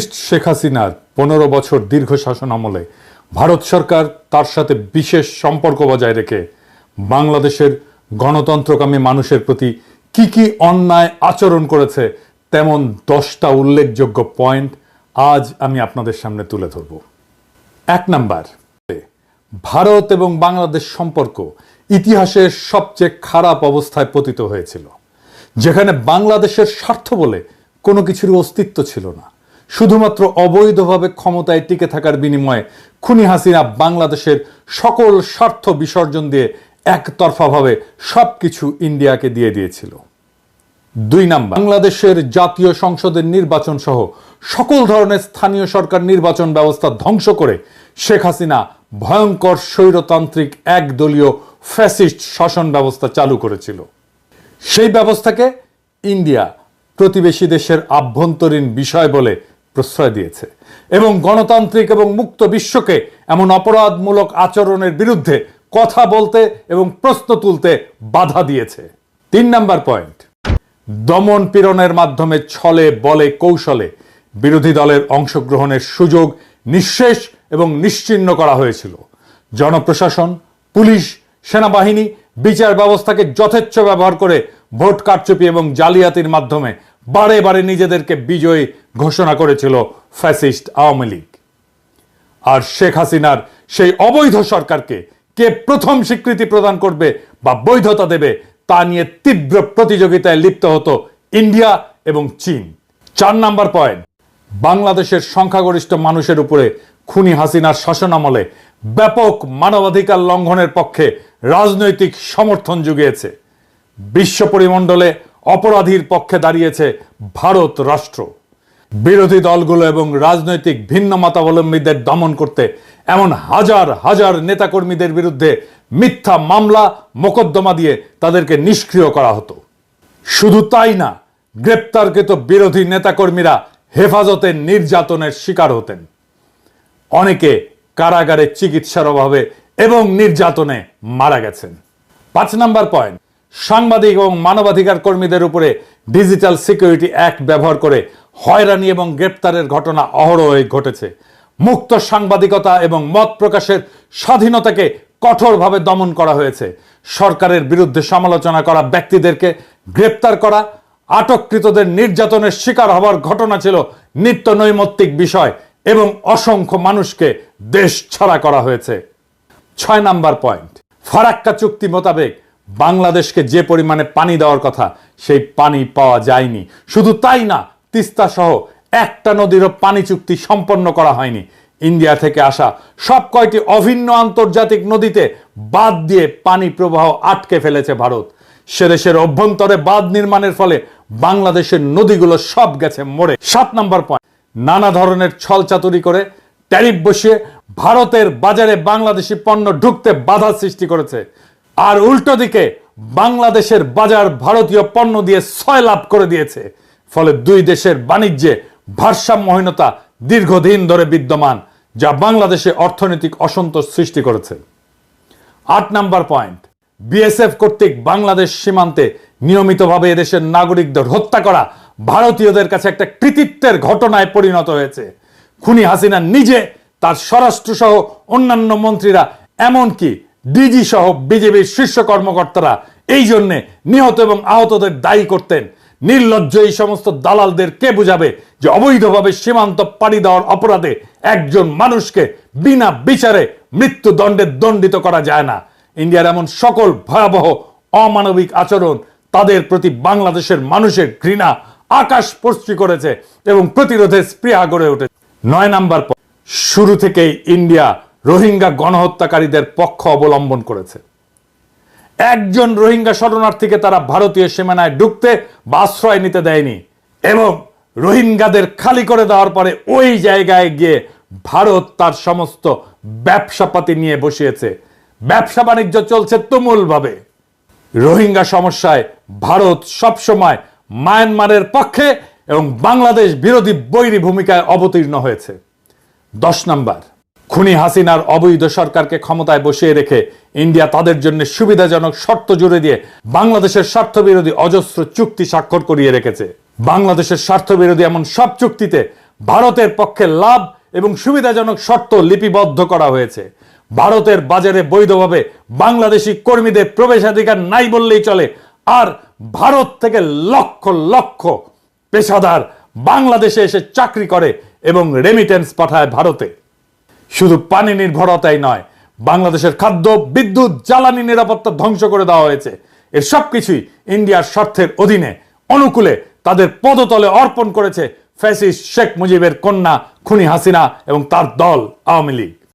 শেখ হাসিনার পনেরো বছর দীর্ঘ শাসন আমলে ভারত সরকার তার সাথে বিশেষ সম্পর্ক বজায় রেখে বাংলাদেশের গণতন্ত্রকামী মানুষের প্রতি কি কি অন্যায় আচরণ করেছে তেমন দশটা উল্লেখযোগ্য পয়েন্ট আজ আমি আপনাদের সামনে তুলে ধরব। এক নাম্বার, ভারত এবং বাংলাদেশ সম্পর্ক ইতিহাসের সবচেয়ে খারাপ অবস্থায় পতিত হয়েছিল, যেখানে বাংলাদেশের স্বার্থ বলে কোনো কিছুর অস্তিত্ব ছিল না। শুধুমাত্র অবৈধভাবে ক্ষমতায় টিকে থাকার বিনিময়ে খুনি হাসিনা বাংলাদেশের সকল স্বার্থ বিসর্জন দিয়ে একতরফাভাবে সব কিছু ইন্ডিয়াকে দিয়ে দিয়েছিল। দুই নাম্বার, বাংলাদেশের জাতীয় সংসদের নির্বাচন সহ সকল ধরনের স্থানীয় সরকার নির্বাচন ব্যবস্থা ধ্বংস করে শেখ হাসিনা ভয়ঙ্কর স্বৈরতান্ত্রিক একদলীয় ফ্যাসিস্ট শাসন ব্যবস্থা চালু করেছিল। সেই ব্যবস্থাকে ইন্ডিয়া প্রতিবেশী দেশের আভ্যন্তরীণ বিষয় বলে প্রশ্রয় দিয়েছে। এবং গণতান্ত্রিক এবং মুক্ত বিশ্বকে এমন অপরাধমূলক আচরণের বিরুদ্ধে কথা বলতে এবং প্রশ্ন তুলতে বাধা দিয়েছে। তিন নাম্বার পয়েন্ট। দমন পীড়নের মাধ্যমে ছলে বলে কৌশলে বিরোধী দলের অংশগ্রহণের সুযোগ নিঃশেষ এবং নিশ্চিহ্ন করা হয়েছিল। জনপ্রশাসন, পুলিশ, সেনাবাহিনী, বিচার ব্যবস্থাকে যথেচ্ছ ব্যবহার করে ভোট কারচুপি এবং জালিয়াতির মাধ্যমে বারে বারে নিজেদেরকে বিজয়ী ঘোষণা করেছিল ফ্যাসিস্ট আওয়ামী লীগ। আর শেখ হাসিনার সেই অবৈধ সরকারকে কে প্রথম স্বীকৃতি প্রদান করবে বা বৈধতা দেবে তা নিয়ে তীব্র প্রতিযোগিতায় লিপ্ত হতো ইন্ডিয়া এবং চীন। চার নাম্বার পয়েন্ট, বাংলাদেশের সংখ্যাগরিষ্ঠ মানুষের উপরে খুনি হাসিনার শাসনামলে ব্যাপক মানবাধিকার লঙ্ঘনের পক্ষে রাজনৈতিক সমর্থন জুগিয়েছে। বিশ্ব পরিমণ্ডলে অপরাধীর পক্ষে দাঁড়িয়েছে ভারত রাষ্ট্র। বিরোধী দলগুলো এবং রাজনৈতিক ভিন্ন মতাবলম্বীদের দমন করতে এমন হাজার হাজার নেতাকর্মীদের বিরুদ্ধে মিথ্যা মামলা, মোকদ্দমা দিয়ে তাদেরকে নিষ্ক্রিয় করা হতো। শুধু তাই না, গ্রেপ্তারকৃত বিরোধী নেতাকর্মীরা হেফাজতে নির্যাতনের শিকার হতেন। অনেকে কারাগারে চিকিৎসার অভাবে এবং নির্যাতনে মারা গেছেন। পাঁচ নাম্বার পয়েন্ট সাংবাদিক এবং মানবাধিকার কর্মীদের উপরে ডিজিটাল সিকিউরিটি অ্যাক্ট ব্যবহার করে হয়রানি এবং গ্রেপ্তারের ঘটনা অহরহই ঘটেছে। মুক্ত সাংবাদিকতা এবং মত প্রকাশের স্বাধীনতাকে কঠোরভাবে দমন করা হয়েছে। সরকারের বিরুদ্ধে সমালোচনা করা ব্যক্তিদেরকে গ্রেপ্তার করা, আটককৃতদের নির্যাতনের শিকার হওয়ার ঘটনা ছিল নিত্য নৈমিত্তিক বিষয় এবং অসংখ্য মানুষকে দেশ ছাড়া করা হয়েছে। ছয় নাম্বার পয়েন্ট, ফারাক্কা চুক্তি মোতাবেক বাংলাদেশকে যে পরিমাণে পানি দেওয়ার কথা, সেই পানি পাওয়া যায়নি। শুধু তাই না, তিস্তা সহ একটা নদীরও পানি চুক্তি সম্পন্ন করা হয়নি। ইন্ডিয়া থেকে আসা সব কয়টি অভিন্ন আন্তর্জাতিক নদীতে বাদ দিয়ে পানি প্রবাহ আটকে ফেলেছে ভারত। সে দেশের অভ্যন্তরে বাঁধ নির্মাণের ফলে বাংলাদেশের নদীগুলো সব গেছে মরে। সাত নাম্বার পয়েন্ট, নানা ধরনের ছলচাতুরি করে ট্যারিফ বসিয়ে ভারতের বাজারে বাংলাদেশি পণ্য ঢুকতে বাধা সৃষ্টি করেছে। আর উল্টো দিকে বাংলাদেশের বাজার ভারতীয় পণ্য দিয়ে ছয় লাভ করে দিয়েছে। ফলে দুই দেশের বাণিজ্যে ভারসাম্যহীনতা দীর্ঘদিন ধরে বিদ্যমান, যা বাংলাদেশে অর্থনৈতিক অসন্তোষ সৃষ্টি করেছে। আট নাম্বার পয়েন্ট, বিএসএফ কর্তৃক বাংলাদেশ সীমান্তে নিয়মিতভাবে এদেশের নাগরিকদের হত্যা করা ভারতীয়দের কাছে একটা কৃতিত্বের ঘটনায় পরিণত হয়েছে। খুনি হাসিনা নিজে, তার স্বরাষ্ট্র সহ অন্যান্য মন্ত্রীরা এমনকি ডিজি সহ বিজেপির শীর্ষ কর্মকর্তারা এই জন্যে নিহত এবং আহতদের দায়ী করতেন। নির্লজ্জ এই সমস্ত দালালদের কে বুঝাবে যে অবৈধভাবে সীমান্ত পাড়ি দেওয়ার অপরাধে একজন মানুষকে বিনা বিচারে মৃত্যুদণ্ডে দণ্ডিত করা যায় না। ইন্ডিয়ার এমন সকল ভয়াবহ অমানবিক আচরণ তাদের প্রতি বাংলাদেশের মানুষের ঘৃণা আকাশ স্পর্শী করেছে এবং প্রতিরোধের স্পৃহা গড়ে উঠেছে। নয় নাম্বার শুরু থেকেই ইন্ডিয়া রোহিঙ্গা গণহত্যাকারীদের পক্ষ অবলম্বন করেছে। একজন রোহিঙ্গা শরণার্থীকে তারা ভারতীয় সীমানায় ঢুকতে বা আশ্রয় নিতে দেয়নি এবং রোহিঙ্গাদের খালি করে দেওয়ার পরে ওই জায়গায় গিয়ে ভারত তার সমস্ত ব্যবসাপাতি নিয়ে বসিয়েছে। ব্যবসা বাণিজ্য চলছে তুমুলভাবে। রোহিঙ্গা সমস্যায় ভারত সবসময় মায়ানমারের পক্ষে এবং বাংলাদেশ বিরোধী বৈরী ভূমিকায় অবতীর্ণ হয়েছে। দশ নাম্বার। খুনি হাসিনার অবৈধ সরকারকে ক্ষমতায় বসিয়ে রেখে ইন্ডিয়া তাদের জন্য সুবিধাজনক শর্ত জুড়ে দিয়ে বাংলাদেশের স্বার্থবিরোধী অজস্র চুক্তি স্বাক্ষর করিয়ে রেখেছে। বাংলাদেশের স্বার্থবিরোধী এমন সব চুক্তিতে ভারতের পক্ষে লাভ এবং সুবিধাজনক শর্ত লিপিবদ্ধ করা হয়েছে। ভারতের বাজারে বৈধভাবে বাংলাদেশি কর্মীদের প্রবেশাধিকার নাই বললেই চলে। আর ভারত থেকে লক্ষ লক্ষ পেশাদার বাংলাদেশে এসে চাকরি করে এবং রেমিটেন্স পাঠায় ভারতে। শুধু পানি নির্ভরতাই নয়, বাংলাদেশের খাদ্য, বিদ্যুৎ, জ্বালানি নিরাপত্তা ধ্বংস করে দেওয়া হয়েছে। এর সবকিছুই ইন্ডিয়ার স্বার্থের অধীনে, অনুকূলে তাদের পদতলে অর্পণ করেছে ফ্যাসিস শেখ মুজিবের কন্যা খুনি হাসিনা এবং তার দল আওয়ামী লীগ।